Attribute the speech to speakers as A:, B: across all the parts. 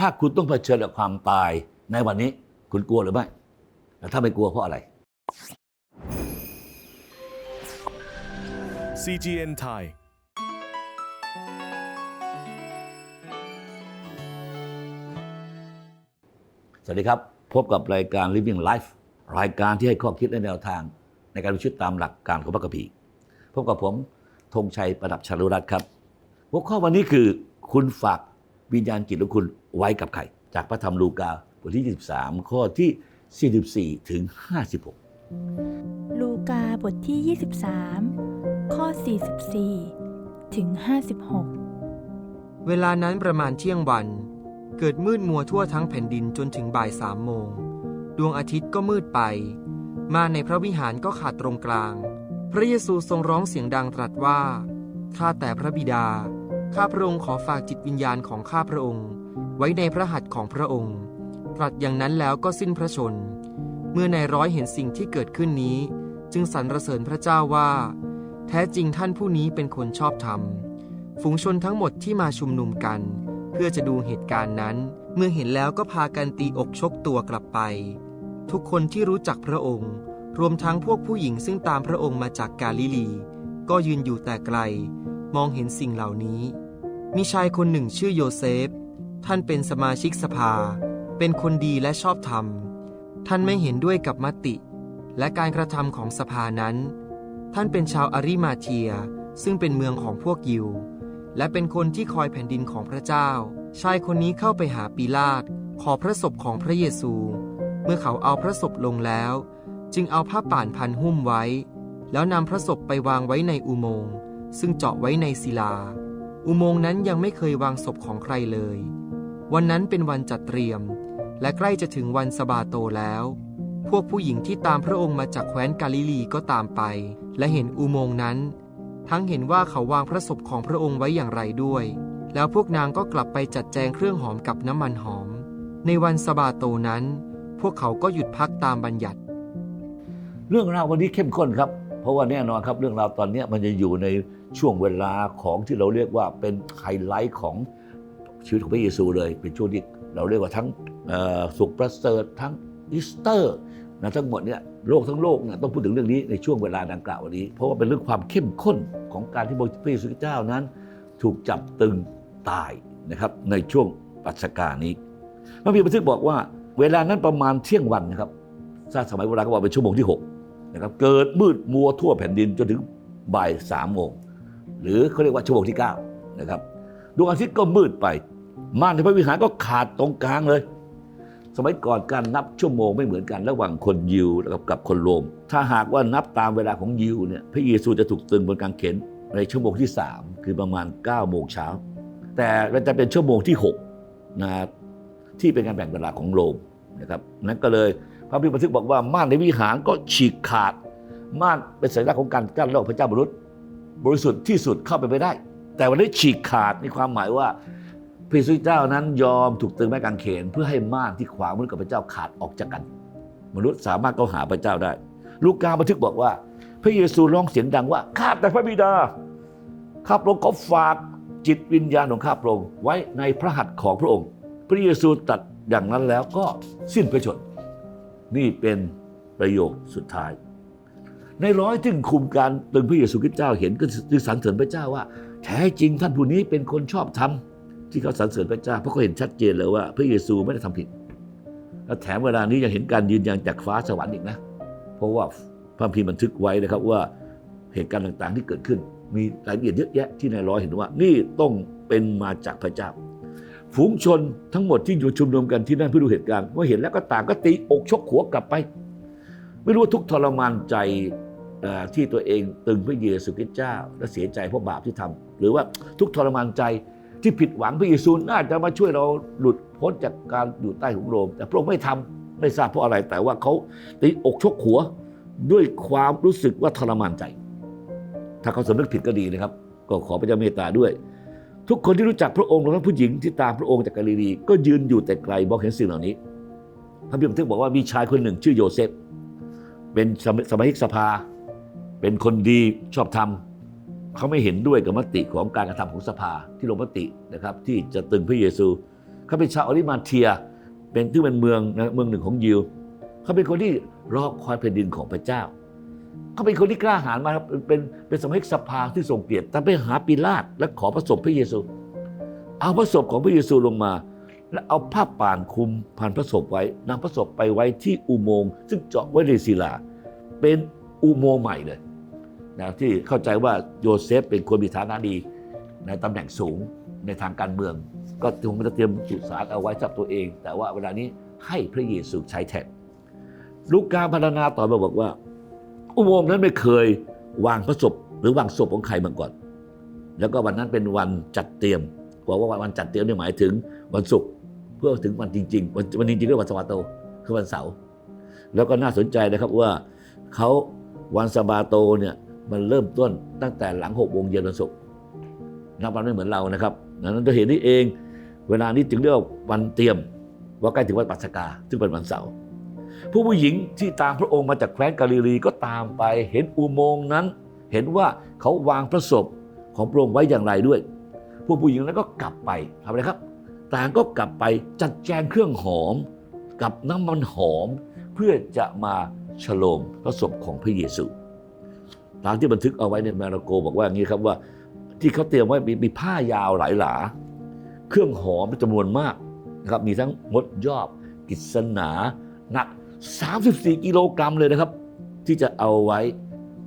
A: ถ้าคุณต้องเผชิญกับความตายในวันนี้คุณกลัวหรือไม่แล้วถ้าไม่กลัวเพราะอะไร
B: CGN Thai
A: สวัสดีครับ พบกับรายการ Living Life รายการที่ให้ข้อคิดและแนวทาง ในการดำเนินชีวิตตามหลักการของพระคัมภีร์พบกับผมธงชัยประดับชาลุรัตน์ครับ หัวข้อวันนี้คือคุณฝาก วิญญาณจิตของคุณไว้กับใคร จากพระธรรมลูกาบทที่ 23 ข้อที่ 44 ถึง 56
C: ลูกาบทที่ 23 ข้อ 44 ถึง 56
D: เวลานั้นประมาณเที่ยงวัน เกิดมืดมัวทั่วทั้งแผ่นดินจนถึงบ่ายสามโมง ดวงอาทิตย์ก็มืดไป มาในพระวิหารก็ขาดตรงกลาง พระเยซูทรงร้องเสียงดังตรัสว่าข้าแต่พระบิดา ข้าพระองค์ขอฝากจิตวิญญาณของข้าพระองค์ ไว้ในพระหัตถ์ของพระองค์ ตรัสอย่างนั้นแล้วก็สิ้นพระชน เมื่อนายร้อยเห็นสิ่งที่เกิดขึ้นนี้ จึงสรรเสริญพระเจ้าว่า แท้จริงท่านผู้นี้เป็นคนชอบธรรม ฝูงชนทั้งหมดที่มาชุมนุมกัน เพื่อจะดูเหตุการณ์นั้น เมื่อเห็นแล้วก็พากันตีอกชกตัวกลับไป ทุกคนที่รู้จักพระองค์ รวมทั้งพวกผู้หญิงซึ่งตามพระองค์มาจากกาลิลี ก็ยืนอยู่แต่ไกล มองเห็นสิ่งเหล่านี้ มีชายคนหนึ่งชื่อโยเซฟ ท่านเป็นสมาชิกสภา เป็นคนดีและชอบธรรม ท่านไม่เห็นด้วยกับมติ และการกระทำของสภานั้น ท่านเป็นชาวอาริมาเทีย ซึ่งเป็นเมืองของพวกยิว และเป็นคนที่คอยแผ่นดินของพระเจ้า ชายคนนี้เข้าไปหาปีลาตขอพระศพของพระเยซู เมื่อเขาเอาพระศพลงแล้ว จึงเอาผ้าป่านพันหุ้มไว้ แล้วนำพระศพไปวางไว้ในอุโมงค์ ซึ่งเจาะไว้ในศิลา อุโมงค์นั้นยังไม่เคยวางศพของใครเลย วันนั้นเป็นวันจัดเตรียม และใกล้จะถึงวันสบาโตแล้ว พวกผู้หญิงที่ตามพระองค์มาจากแคว้นกาลิลีก็ตามไป และเห็นอุโมงค์นั้น ทั้งเห็นว่าเขาวางพระศพของพระองค์ไว้อย่างไรด้วย แล้วพวกนางก็กลับไปจัดแจงเครื่องหอมกับน้ำมันหอม ในวันสบาโตนั้น พวกเขาก็หยุดพักตามบัญญัติ
A: เรื่องราววันนี้เข้มข้นครับ เพราะว่าแน่นอนครับเรื่องราวตอนนี้มันจะอยู่ในช่วงเวลาของที่เราเรียกว่าเป็นไฮไลท์ของชีวิตของพระเยซูเลย เป็นช่วงที่เราเรียกว่าทั้งสุขประเสริฐทั้งอีสเตอร์นะทั้งหมดเนี่ยโลกทั้งโลกเนี่ยต้องพูดถึงเรื่องนี้ในช่วงเวลาดังกล่าววันนี้ เพราะว่าเป็นเรื่องความเข้มข้นของการที่พระเยซูเจ้านั้น ถูกจับตึงตายนะครับในช่วงปัสกานี้พระบิดาบันทึกบอกว่า เวลานั้นประมาณเที่ยงวันนะครับถ้าสมัยโบราณก็บอกเป็นชั่วโมงที่หก นะครับเกิดมืดมัวทั่วแผ่นดินจนถึงบ่ายสามโมงหรือเขาเรียกว่าชั่วโมงที่9นะครับดวงอาทิตย์ก็มืดไปม่านในพระวิหารก็ขาดตรงกลางเลย สมัยก่อนการนับชั่วโมงไม่เหมือนกันระหว่างคนยิวกับกับคนโรม ถ้าหากว่านับตามเวลาของยิวเนี่ยพระเยซูจะถูกตึงบนกางเขนในชั่วโมงที่ 3 คือประมาณ9โมงเช้าแต่มันจะเป็นชั่วโมงที่6นะที่เป็นการแบ่งเวลาของโรมนะครับนั้นก็เลย พระบิบันทึกบอกว่าม่านในวิหารก็ฉีกขาด ม่านเป็นสัญลักษณ์ของการกั้นโลกพระเจ้ามนุษย์บริสุทธิ์ที่สุดเข้าไปไม่ได้ แต่วันนี้ฉีกขาดในความหมายว่าพระเยซูเจ้านั้นยอมถูกตึงไม้กางเขน เพื่อให้ม่านที่ขวางมนุษย์กับพระเจ้าขาดออกจากกัน มนุษย์สามารถเข้าหาพระเจ้าได้ ลูกกาบันทึกบอกว่า พระเยซูร้องเสียงดังว่าข้าแต่พระบิดาข้าพระองค์ขอฝากจิตวิญญาณของข้าพระองค์ไว้ในพระหัตถ์ของพระองค์ พระเยซูตัดอย่างนั้นแล้วก็สิ้นพระชน์ นี่เป็นประโยคสุดท้าย ในร้อยที่คุมการตึงพระเยซูคริสต์เจ้าเห็นก็จึงสรรเสริญพระเจ้าว่า แท้จริงท่านผู้นี้เป็นคนชอบธรรมที่เขาสรรเสริญพระเจ้าเพราะเขาเห็นชัดเจนเลยว่า พระเยซูไม่ได้ทำผิดและแถมเวลานี้ยังเห็นการยืนยันจากฟ้าสวรรค์อีกนะ เพราะว่าพระคัมภีร์บันทึกไว้นะครับว่าเหตุการณ์ต่างๆที่เกิดขึ้น มีรายละเอียดเยอะแยะที่ในร้อยเห็นว่า นี่ต้องเป็นมาจากพระเจ้า ฝูงชนทั้งหมดที่อยู่ชุมนุมกันที่นั่นเพื่อดูเหตุการณ์เมื่อเห็นแล้วก็ต่างก็ตีอกชกหัวกลับไป ไม่รู้ว่าทุกทรมานใจที่ตัวเองตึงพระเยซูคริสต์เจ้า และเสียใจเพราะบาปที่ทำหรือว่าทุกทรมานใจที่ผิดหวังพระเยซูน่าจะมาช่วยเราหลุดพ้นจากการอยู่ใต้ของโรม แต่พระองค์ไม่ทำไม่ทราบเพราะอะไรแต่ว่าเขาตีอกชกหัวด้วยความรู้สึกว่าทรมานใจ ถ้าเขาสำนึกผิดก็ดีนะครับ ก็ขอพระเจ้าเมตตาด้วย ทุกคนที่รู้จักพระองค์รวมทั้งผู้หญิงที่ตามพระองค์จากกาลิลีก็ยืนอยู่แต่ไกลมองเห็นสิ่งเหล่านี้พระบิดาบันทึกบอกว่ามีชายคนหนึ่งชื่อโยเซฟ เป็นสมาชิกสภา เป็นคนดีชอบธรรมเขาไม่เห็นด้วยกับมติของการกระทำของสภาที่ลงมตินะครับ ที่จะตึงพระเยซูเขาเป็นชาวอริมาเทีย เป็นที่เป็นเมืองนะเมืองหนึ่งของยิวเขาเป็นคนที่รอคอยแผ่นดินของพระเจ้า เขาเป็นคนที่กล้าหาญมากครับเป็นเป็นสมาชิกสภาที่ทรงเกียรติแต่ไปหาปิลาตและขอพระศพพระเยซู เอาพระศพของพระเยซูลงมา และเอาผ้าป่านคุมผ่านพระศพไว้นำพระศพไปไว้ที่อุโมงค์ซึ่งเจาะไว้ในศิลา เป็นอุโมงค์ใหม่เลยนะที่เข้าใจว่าโยเซฟเป็นคนมีฐานะดีในตำแหน่งสูงในทางการเมือง ก็คงจะเตรียมสุสานเอาไว้สำหรับตัวเอง แต่ว่าเวลานี้ให้พระเยซูใช้แทนลูกกาพัฒนาต่อมาบอกว่า อุโมงค์นั้นไม่เคยวางพระศพหรือวางศพของใครมาก่อน แล้วก็วันนั้นเป็นวันจัดเตรียมบอกว่าวันจัดเตรียมเนี่ยหมายถึงวันศุกร์เพื่อถึงวันจริงๆวันวันจริงๆเรียกวันสวาโตคือวันเสาร์แล้วก็น่าสนใจนะครับว่าเขาวันสบาโตเนี่ยมันเริ่มต้นตั้งแต่หลังหกโมงเย็นวันศุกร์นับวันไม่เหมือนเรานะครับดังนั้นเราเห็นนี่เอง เวลานี้จึงเรียกว่าวันเตรียมว่าใกล้ถึงวันปัสกาซึ่งเป็นวันเสาร์ ผู้ผู้หญิงที่ตามพระองค์มาจากแคว้นกาลิลีก็ตามไป เห็นอุโมงค์นั้น เห็นว่าเขาวางพระศพของพระองค์ไว้อย่างไรด้วย ผู้ผู้หญิงนั้นก็กลับไปทำอะไรครับ ต่างก็กลับไปจัดแจงเครื่องหอม กับน้ำมันหอม เพื่อจะมาฉลองพระศพของพระเยซูตามที่บันทึกเอาไว้ในมาระโกบอกว่าอย่างนี้ครับว่าที่เขาเตรียมไว้มีมีผ้ายาวหลายหลา เครื่องหอมจำนวนมากนะครับมีทั้งมดยอบกิษณานัก 34 กิโลกรัมเลยนะครับ ที่จะเอาไว้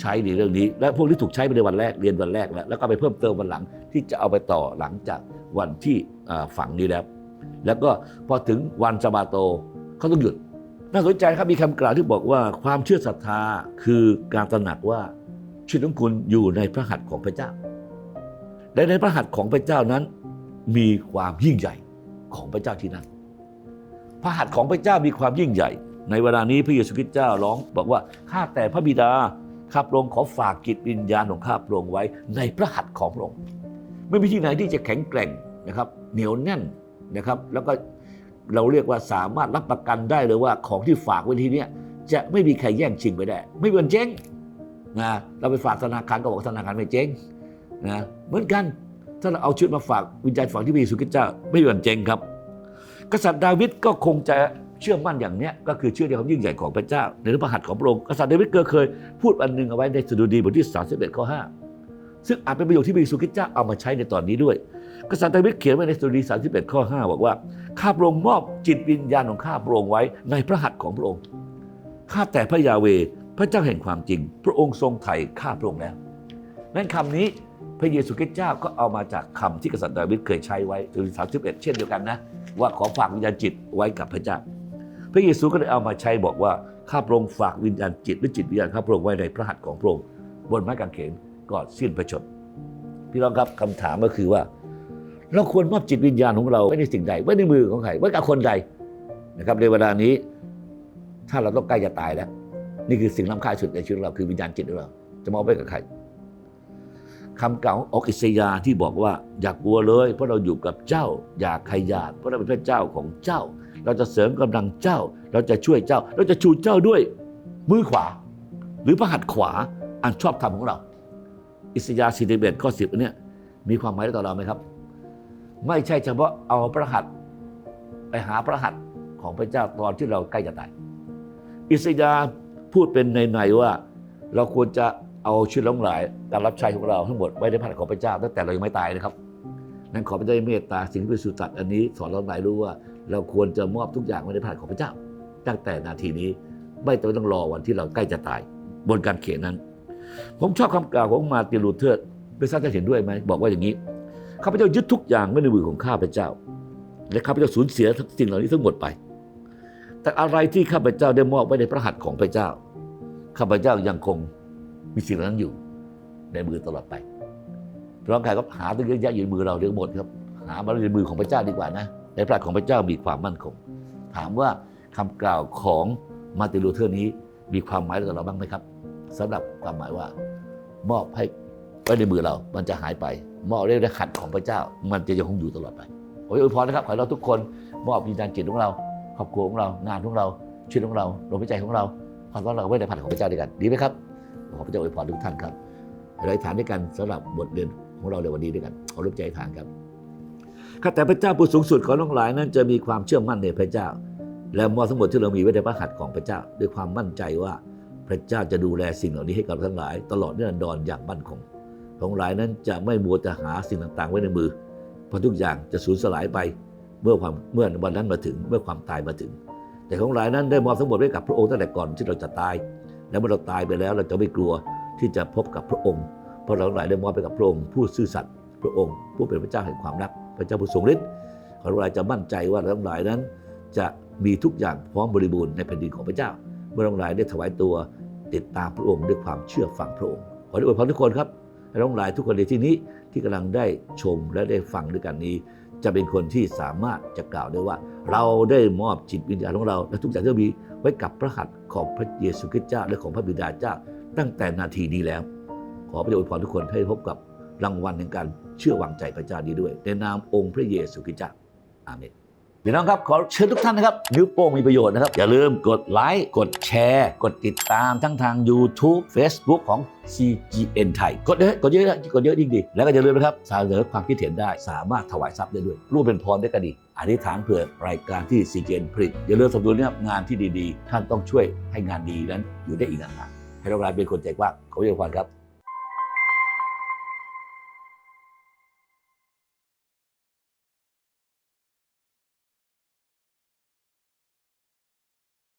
A: ใช้ในเรื่องนี้ และพวกที่ถูกใช้ไปในวันแรกเรียนวันแรกแล้วแล้วก็ไปเพิ่มเติมวันหลังที่จะเอาไปต่อหลังจากวันที่ฝังนี้แล้ว แล้วก็พอถึงวันสะบาโตเขาต้องหยุด น่าสนใจครับมีคำกล่าวที่บอกว่าความเชื่อศรัทธาคือการตระหนักว่าชีวิตของคุณอยู่ในพระหัตถ์ของพระเจ้าและในพระหัตถ์ของพระเจ้านั้น มีความยิ่งใหญ่ของพระเจ้าที่นั่นพระหัตถ์ของพระเจ้ามีความยิ่งใหญ่ ในเวลานี้พระเยซูคริสต์เจ้าร้องบอกว่าข้าแต่พระบิดาข้าพระองค์ขอฝากจิตวิญญาณของข้าพระองค์ไว้ในพระหัตถ์ของพระองค์ไม่มีที่ไหนที่จะแข็งแกร่งนะครับ เหนียวแน่นนะครับ แล้วก็เราเรียกว่าสามารถรับประกันได้เลยว่าของที่ฝากไว้ที่นี้จะไม่มีใครแย่งชิงไปได้ ไม่เหมือนเจ๊งนะเราไปฝากธนาคารก็บอกธนาคารไม่เจ๊งนะเหมือนกันถ้าเราเอาชีวิตมาฝากวิญญาณฝากที่พระเยซูคริสต์เจ้าไม่เหมือนเจ๊งครับ กษัตริย์ดาวิดก็คงจะ เชื่อมั่นอย่างเนี้ยก็คือเชื่อในความยิ่งใหญ่ของพระเจ้า ในพระหัตถ์ของพระองค์กษัตริย์ดวิดเก็เคยพูดอันหนึ่งเอาไว้ในสดุดีบทที่31ข้อ5ซึ่งอาจเป็นประโยชน์ที่พระเยซูคริสต์เจ้าเอามาใช้ในตอนนี้ด้วย กษัตริย์ดวิดเขียนไว้ในสดุดี31ข้อ5บอกว่าข้าพระองค์มอบจิตวิญญาณของข้าพระองค์ไว้ในพระหัตถ์ของพระองค์ข้าแต่พระยาเวพระเจ้าแห่งความจริง พระองค์ทรงไถ่ข้าพระองค์แล้วนั้นคำนี้พระเยซูคริสต์เจ้าก็เอามาจากคำที่กษัตริย์ดาวิดเคยใช้ไว้สดุดี31เช่นเดียวกันนะ ว่าขอฝากวิญญาณจิตไว้กับพระเจ้า พระเยซูก็เลยเอามาใช้บอกว่าข้าพระองค์ฝากวิญญาณจิตหรือจิตวิญญาณข้าพระองค์ไว้ในพระหัตถ์ของพระองค์บนไม้กางเขนก่อนสิ้นพระชนม์พี่น้องครับคำถามก็คือว่า เราควรมอบจิตวิญญาณของเราไว้ในสิ่งใดไว้ในมือของใครไว้กับคนใดนะครับ ในเวลานี้ ถ้าเราต้องใกล้จะตายแล้ว นี่คือสิ่งล้ำค่าสุดในชีวิตเราคือวิญญาณจิตของเรา จะมอบไว้กับใครคำเก่าออกอิสยาที่บอกว่า อย่ากกลัวเลย เพราะเราอยู่กับเจ้า อย่าขยาดเพราะเราเป็นพระเจ้าของเจ้า เราจะเสริมกำลังเจ้า เราจะช่วยเจ้า เราจะชูเจ้าด้วยมือขวา หรือพระหัตถ์ขวาอันชอบธรรมของเรา อิสยาห์41ข้อ10อันเนี้ยมีความหมายต่อเราไหมครับ ไม่ใช่เฉพาะเอาพระหัตถ์ไปหาพระหัตถ์ของพระเจ้าตอนที่เราใกล้จะตาย อิสยาห์พูดเป็นในๆว่า เราควรจะเอาชีวิตหลงหลายการรับใช้ของเราทั้งหมดไว้ในพระหัตถ์ของพระเจ้าตั้งแต่เรายังไม่ตายนะครับนั้นขอพระเจ้าเมตตาสิ่งที่พระสุตรัสอันนี้สอนเราหลายรู้ว่า เราควรจะมอบทุกอย่างไว้ในพระหัตถ์ของพระเจ้า ตั้งแต่นาทีนี้ไม่ต้องรอวันที่เราใกล้จะตาย บนการเขียนนั้น ผมชอบคำกล่าวของมาติลูเทอร์ไม่ทราบจะเห็นด้วยไหมบอกว่าอย่างนี้ข้าพเจ้ายึดทุกอย่างไว้ในมือของข้าพเจ้า และข้าพเจ้าสูญเสียสิ่งเหล่านี้ทั้งหมดไป แต่อะไรที่ข้าพเจ้าได้มอบไว้ในพระหัตถ์ของพระเจ้าข้าพเจ้ายังคงมีสิ่งเหล่านั้นอยู่ ในมือตลอดไปเพราะกายก็หาตั้งเยอะแยะอยู่ในมือเราเรื่องหมดครับ หามาในมือของพระเจ้าดีกว่านะ ในพระของพระเจ้ามีความมั่นคง ถามว่าคำกล่าวของมาร์ติลูเทอร์นี้มีความหมายกับเราบ้างไหมครับสำหรับความหมายว่า มอบให้ไว้ในมือเรา มันจะหายไป มอบไว้ในขัดของพระเจ้า มันจะยังคงอยู่ตลอดไปโอ้ยอวยพรนะครับขอให้เราทุกคนมอบวิญญาณจิตของเราครอบครัวของเรางานของเราชีวิตของเราลมหายใจของเราความรักเราไว้ในพันของพระเจ้าด้วยกัน ดีไหมครับขอพระเจ้าอวยพรทุกท่านครับเราอธิษฐานด้วยกันสำหรับบทเรียนของเราในวันนี้ด้วยกันขอรับใจอธิษฐานครับ ข้าแต่พระเจ้าผู้สูงสุดของทั้งหลายนั้นจะมีความเชื่อมั่นในพระเจ้า และมอบทั้งหมดที่เรามีไว้ในพระหัตถ์ของพระเจ้า ด้วยความมั่นใจว่าพระเจ้าจะดูแลสิ่งเหล่านี้ให้กับทั้งหลาย ตลอดนิรันดรอย่างมั่นคงของหลายนั้นจะไม่มัวแต่หาสิ่งต่างๆ ไว้ในมือเพราะทุกอย่างจะสูญสลายไปเมื่อความเมื่อวันนั้นมาถึงเมื่อความตายมาถึง แต่ของหลายนั้นได้มอบทั้งหมดไว้กับพระองค์ตั้งแต่ก่อนที่เราจะตาย และเมื่อเราตายไปแล้วเราจะไม่กลัวที่จะพบกับพระองค์ เพราะเราทั้งหลายได้มอบไปกับพระองค์ผู้ซื่อสัตย์พระองค์ผู้เป็นพระเจ้าแห่งความรัก พระเจ้าผู้ทรงฤทธิ์ของเราจะมั่นใจว่าเราทั้งหลายนั้น จะมีทุกอย่างพร้อมบริบูรณ์ในแผ่นดินของพระเจ้า เมื่อเราทั้งหลายได้ถวายตัวติดตามพระองค์ด้วยความเชื่อฟังพระองค์ขอได้อวยพรทุกคนครับให้เราทั้งหลายทุกคนในที่นี้ที่กำลังได้ชมและได้ฟังด้วยกันนี้ จะเป็นคนที่สามารถจะกล่าวได้ว่า เราได้มอบจิตวิญญาณของเรา และทุกอย่างที่เรามีไว้กับพระหัตถ์ของพระเยซูคริสต์เจ้าและของพระบิดาเจ้า ตั้งแต่นาทีนี้แล้ว ขอพระเจ้าอวยพรทุกคนให้พบกับรางวัลแห่งการ เชื่อวางใจพระเจ้านี้ด้วยในนามองค์พระเยซูคริสต์เจ้าอาเมนพี่น้องครับขอเชิญทุกท่านนะครับนิ้วโป้งมีประโยชน์นะครับ อย่าลืมกดไลค์กดแชร์ กดติดตามทั้งทาง YouTube Facebook ของ CGN ไทยกดเยอะกดเยอะกดเยอะยิ่งดี แล้วก็อย่าลืมนะครับสาเสนอความคิดเห็นได้สามารถถวายทรัพย์ได้ด้วยร่วมเป็นพรได้กันอีอธิษฐานเผื่อรายการที่ CGN ผลิต อย่าลืมสนับสนุนนะครับงานที่ดีๆ ท่านต้องช่วยให้งานดีนั้นอยู่ได้อีกนานๆให้เรากลายเป็นคนใจกว้างขอเจ้าพรครับ